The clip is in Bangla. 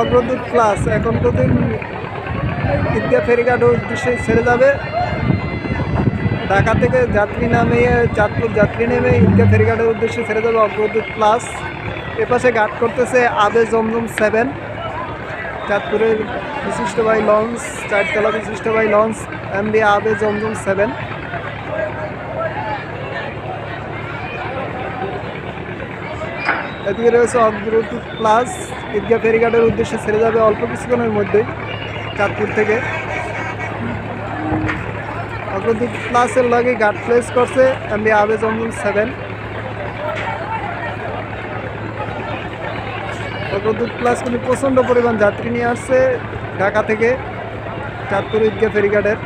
অগ্রদূত ক্লাস এখন তো দিন ঈদগাহ ফেরিঘাটের উদ্দেশ্যে ছেড়ে যাবে। ঢাকা থেকে যাত্রী নামে চাঁদপুর যাত্রী নেমে ঈদগাহ ফেরিঘাটের উদ্দেশ্যে ছেড়ে যাবে অগ্রদূত প্লাস এপাশে ঘাট করতেছে আবে জমজম সেভেন চাঁদপুরের বিশিষ্ট বাই লঞ্চ, চারতলা বিশিষ্ট বাই লঞ্চ এমবি আবে জমজম সেভেন এদিকে রয়েছে অগ্রদূত প্লাস। ঈদগাহ ফেরিঘাটের উদ্দেশ্যে ছেড়ে যাবে অল্প কিছুক্ষণের মধ্যেই চাঁদপুর থেকে। অগ্রদূত প্লাসের লগে গার্ড প্লেস করছে এমবি আবে জমজম সেভেন। অগ্রদূত প্লাস কিন্তু প্রচণ্ড পরিমাণ যাত্রী নিয়ে আসছে ঢাকা থেকে চাঁদপুর ঈদগাহ ফেরিঘাটের।